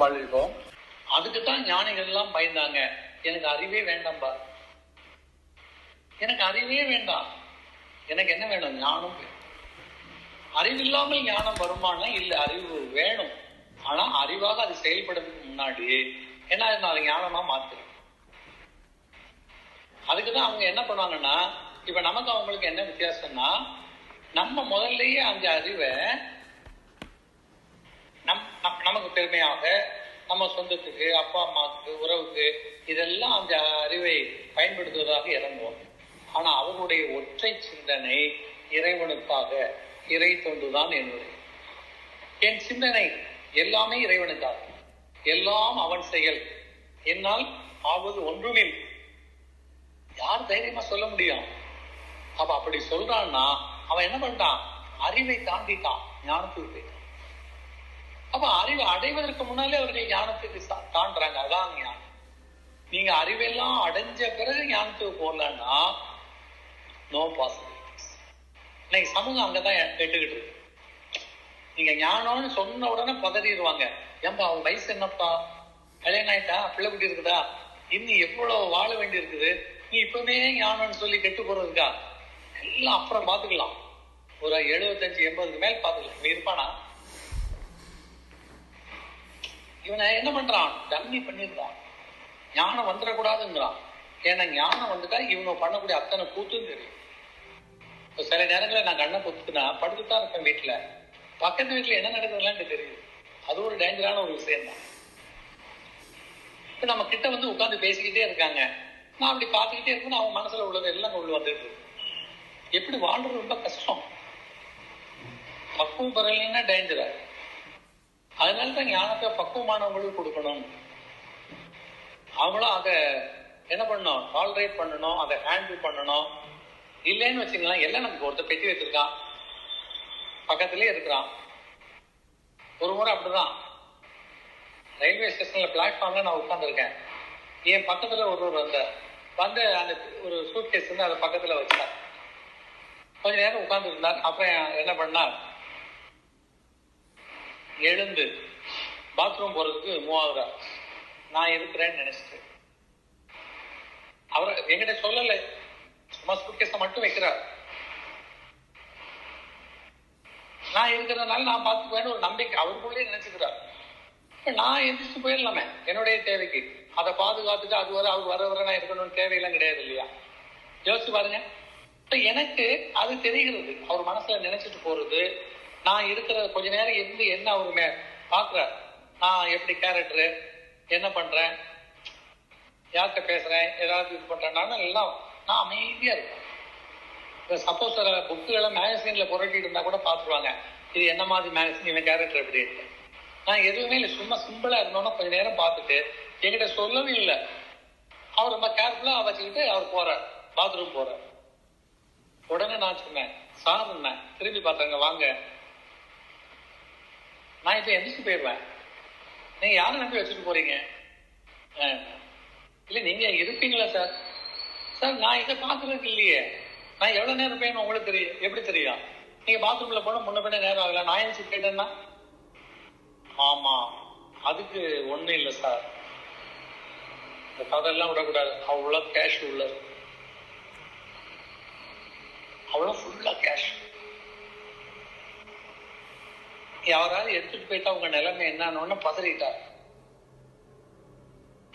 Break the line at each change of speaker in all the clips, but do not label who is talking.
உலகம் வாழ்கிறோம் அதுக்கு தான் ஞானிகள் எல்லாம் பயந்தாங்க. எனக்கு அறிவே வேண்டாம்பா. எனக்கு அறிவே வேண்டாம். எனக்கு என்ன வேணும்? ஞானம் அறிவில்லாமல் ஞானம் வருமானா இல்ல. அறிவு வேணும். ஆனா அறிவாக அது செயல்படுறதுக்கு முன்னாடி என்ன நான் ஞானமா மாத்துறேன் அதுக்குதான் அவங்க என்ன பண்ணுவாங்கன்னா இப்ப நமக்கு அவங்களுக்கு என்ன வித்தியாசம்னா நம்ம முதல்லயே அந்த அறிவை நமக்கு பெருமையாக நம்ம சொந்தத்துக்கு அப்பா அம்மாவுக்கு உறவுக்கு இதெல்லாம் அந்த அறிவை பயன்படுத்துவதாக இறங்குவோம். ஆனா அவருடைய ஒற்றை சிந்தனை இறைவனுக்காக இறை தொண்டுதான் என்னுடைய. என் சிந்தனை எல்லாமே இறைவனுக்காக. எல்லாம் அவன் செயல். என்னால் ஆவது ஒன்றுமில் யார் தைரியமா சொல்ல முடியும்? அப்ப அப்படி சொல்றான்னா அவன் என்ன பண்ணிட்டான்? அறிவை தாண்டிட்டான் ஞானத்துக்கு போயிட்டான். அப்ப அறிவை அடைவதற்கு முன்னாலே அவர்கள் ஞானத்துக்கு சா- தாண்டுறாங்க அதான் ஞானம். நீங்க அறிவெல்லாம் அடைஞ்ச பிறகு ஞானத்துக்கு போகலன்னா நோ பாசிபிலிட்டிஸ் இன்னைக்கு சமூகம் அங்கதான் கெட்டுக்கிட்டு இருக்கு. நீங்க ஞானம்னு சொன்ன உடனே பதறிடுவாங்க. ஏன்பா அவன் வயசு என்னப்பா? கல்யாணம் ஆயிட்டா? பிள்ளை குட்டி இருக்குதா? இன்னும் எவ்வளவு வாழ வேண்டி இருக்குது நீ இப்பவே ஞானம்னு சொல்லி கெட்டு போறதுக்கா எல்லாம் அப்புறம் பாத்துக்கலாம். ஒரு எழுபத்தஞ்சு எண்பதுக்கு மேல் பாத்துக்கலாம். நீ இருப்பானா? இவனை என்ன பண்றான்? டம்மி பண்ணிருக்கான் ஞானம் வந்துடக்கூடாதுங்கிறான். ஏன்னா ஞானம் வந்துட்டா இவங்க பண்ணக்கூடிய அத்தனை கூத்தும் தெரியும். இப்போ சில நேரங்களில் நான் கண்ணை பொத்துக்குனா படுத்துட்டா தான் இருப்பேன் வீட்டுல. பக்கத்து வீட்டுல என்ன நடக்குதுலாம் எனக்கு தெரியுது அது ஒரு டேஞ்சரான ஒரு விஷயம் தான் இப்ப நம்ம கிட்ட வந்து உட்கார்ந்து பேசிக்கிட்டே இருக்காங்க. நான் அப்படி பார்த்துக்கிட்டே இருக்கணும் அவன் மனசுல உள்ளது எல்லாம் உள்ள வந்துட்டு எப்படி வாழ்றது ரொம்ப கஷ்டம். பக்குவம் பெறலைன்னா டேஞ்சரா அதனால தான் ஞானத்தை பக்குவமானவங்களுக்கு கொடுக்கணும். அவங்களும் அதை என்ன பண்ணணும்? டாலரேட் பண்ணணும் அதை ஹேண்டில் பண்ணணும். இல்லைன்னு வச்சுக்கலாம் எல்லாம் நமக்கு ஒருத்தர் பெட்டி வச்சிருக்கான் பக்கத்துலேயே இருக்கிறான். ஒரு முறை அப்படிதான். ரயில்வே ஸ்டேஷன்ல பிளாட்ஃபார்ம்ல நான் உட்காந்துருக்கேன் என் பக்கத்துல ஒருவர் வந்தார். வந்து அந்த ஒரு சூட் கேஸ் வந்து அதை பக்கத்துல வச்சார். கொஞ்ச நேரம் உட்கார்ந்து இருந்தார் அப்புறம் என்ன பண்ணார்? எழுந்து பாத்ரூம் போறதுக்கு மூவ் நான் இருக்கிறேன்னு நினைச்சிட்டு. அவர் எங்கிட்ட சொல்லலை. சும்மா சூட்கேஸை மட்டும் வைக்கிறார். நான் இருக்கிறதுனால நான் பார்த்துக்குவேன்னு ஒரு நம்பிக்கை அவருக்குள்ளே நினைச்சுக்கிறார். இப்ப நான் எந்திரிச்சு போயிடலாமே. என்னுடைய தேவைக்கு. அதை பாதுகாத்துட்டு அது வர அவர் வர வர நான் இருக்கணும்னு தேவையெல்லாம் கிடையாது இல்லையா? யோசிச்சு பாருங்க. இப்ப எனக்கு அது தெரிகிறது. அவர் மனசுல நினைச்சிட்டு போறது நான் இருக்கிற கொஞ்ச நேரம் இருந்து என்ன அவருமே பாக்குறாரு? நான் எப்படி கேரக்டரு என்ன பண்றேன்? யார்கிட்ட பேசுறேன்? ஏதாவது இது பண்றேன்னா எல்லாம் நான் அமைதியா இருக்கேன் சப்போஸ் சில புக்குகளை மேகசின்ல புரட்டிட்டு இருந்தா கூட பார்த்துருவாங்க. இது என்ன மாதிரி மேகசின் இவன் கேரக்டர் எப்படின்ட்டு நான் எதுவுமே இல்லை சும்மா சிம்பிளா இருந்தோம்னா கொஞ்ச நேரம் பார்த்துட்டு என்கிட்ட சொல்லவே இல்லை. அவர் ரொம்ப கேர்ஃபுல்லா வச்சுக்கிட்டு அவர் போறார். பாத்ரூம் போறார். உடனே நான் சொன்னேன் சார் திரும்பி பார்த்தாங்க வாங்க நான் இப்போ எந்திரிச்சு போயிடுவேன்? நீங்க யாரை நம்பி வச்சுட்டு போறீங்க? அஹ், இல்ல நீங்க இருப்பீங்களா சார் சார் நான் இதை பார்க்குறதுக்கு இல்லையே. நான் எவ்வளவு நேரம் இருப்பேன்னு உங்களுக்கு தெரியும்? எப்படி தெரியும்? நீங்க பாத்ரூம்ல போனா முன்ன பின்ன நேரம் ஆகல. நான் எந்திரிச்சு போயிட்டேன்னா ஆமா. அதுக்கு ஒன்றும் இல்லை சார் இந்த கதெல்லாம் விடக்கூடாது. அவ்வளவு கேஷ் உள்ளது அவ்வளவு ஃபுல்லா கேஷ் யாராவது எடுத்துட்டு போயிட்டா உங்க நிலைமை என்னன்னு பதறிட்டார்.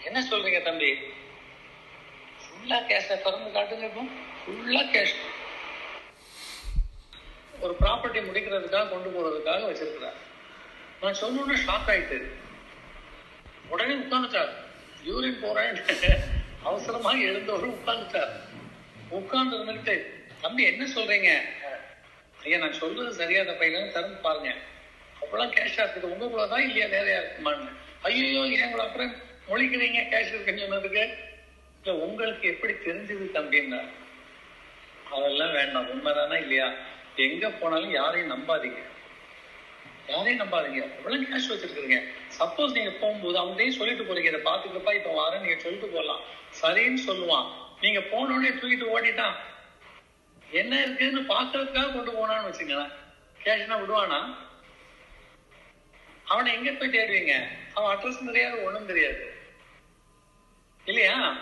என்ன சொல்றீங்க தம்பி? ஃபுல்லா கேஷ திறந்து காட்டுங்க இப்போ. ஃபுல்லா கேஷ் ஒரு ப்ராப்பர்ட்டி முடிக்கிறதுக்காக கொண்டு போறதுக்காக வச்சிருக்கிறார். நான் சொன்னோன்னு ஷாக் ஆயிட்டு உடனே உட்காந்துட்டார் யூரின் போறேன். அவசரமா எழுந்தவரும் உட்காந்துட்டார் உட்கார்ந்து இருந்துட்டு தம்பி என்ன சொல்றீங்க? ஐயா நான் சொல்றது சரியா பையன் திறந்து பாருங்க. அப்பெல்லாம் கேஷா இருக்குது. உங்க தான் இல்லையா? வேலையா இருக்குமான்னு ஐயோ ஏன் கூட அப்புறம் மொழிக்கிறீங்க? கேஷ் இருக்குன்னு சொன்னதுக்கு இல்லை உங்களுக்கு எப்படி தெரிஞ்சது தம்பின்னா அதெல்லாம் வேண்டாம். உண்மைதானா இல்லையா? எங்க போனாலும் யாரையும் நம்பாதீங்க. யாரையும் நம்பாதீங்க. எவ்வளவு கேஷ் வச்சிருக்கீங்க சப்போஸ் நீங்க போகும்போது அவங்களையும் சொல்லிட்டு போறீங்க. இதை பாத்துக்கப்பா இப்ப வரேன் நீங்க சொல்லிட்டு போகலாம். சரின்னு சொல்லுவான். நீங்க போன உடனே தூக்கிட்டு ஓடிட்டான். என்ன இருக்குன்னு பாக்குறதுக்காக கொண்டு போனான்னு வச்சுங்களேன் கேஷ்னா விடுவானா? அவனை எங்க போய் தேடுவீங்க? அவன் அட்ரஸ் தெரியாது ஒண்ணும் தெரியாது. இல்லையா?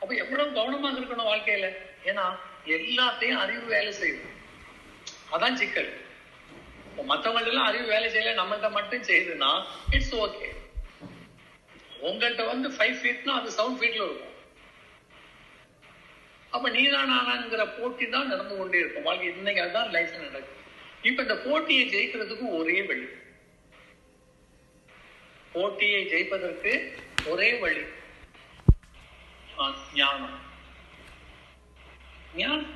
அப்ப எவ்வளவு கவனமாக இருக்கணும் வாழ்க்கையில? ஏன்னா எல்லாத்தையும் அறிவு வேலை செய்யும். அதான் சிக்கல். மற்றவங்கள்ட்ட எல்லாம் அறிவு வேலை செய்யல நம்மகிட்ட மட்டும் செய்யுதுன்னா இட்ஸ் ஓகே உங்கள்கிட்ட வந்து ஃபைவ் ஃபீட்னா அது செவன் ஃபீட்ல இருக்கும். அப்ப நீதான் நானாங்கிற போட்டி தான் நடந்து கொண்டே இருக்கும். வாழ்க்கை இன்னைக்கு அதுதான் லைஃப் நடக்கும் இப்ப இந்த போட்டியை ஜெயிக்கிறதுக்கு ஒரே வழி. போட்டியை ஜெயிப்பதற்கு ஒரே வழி ஞானம். ஞானம்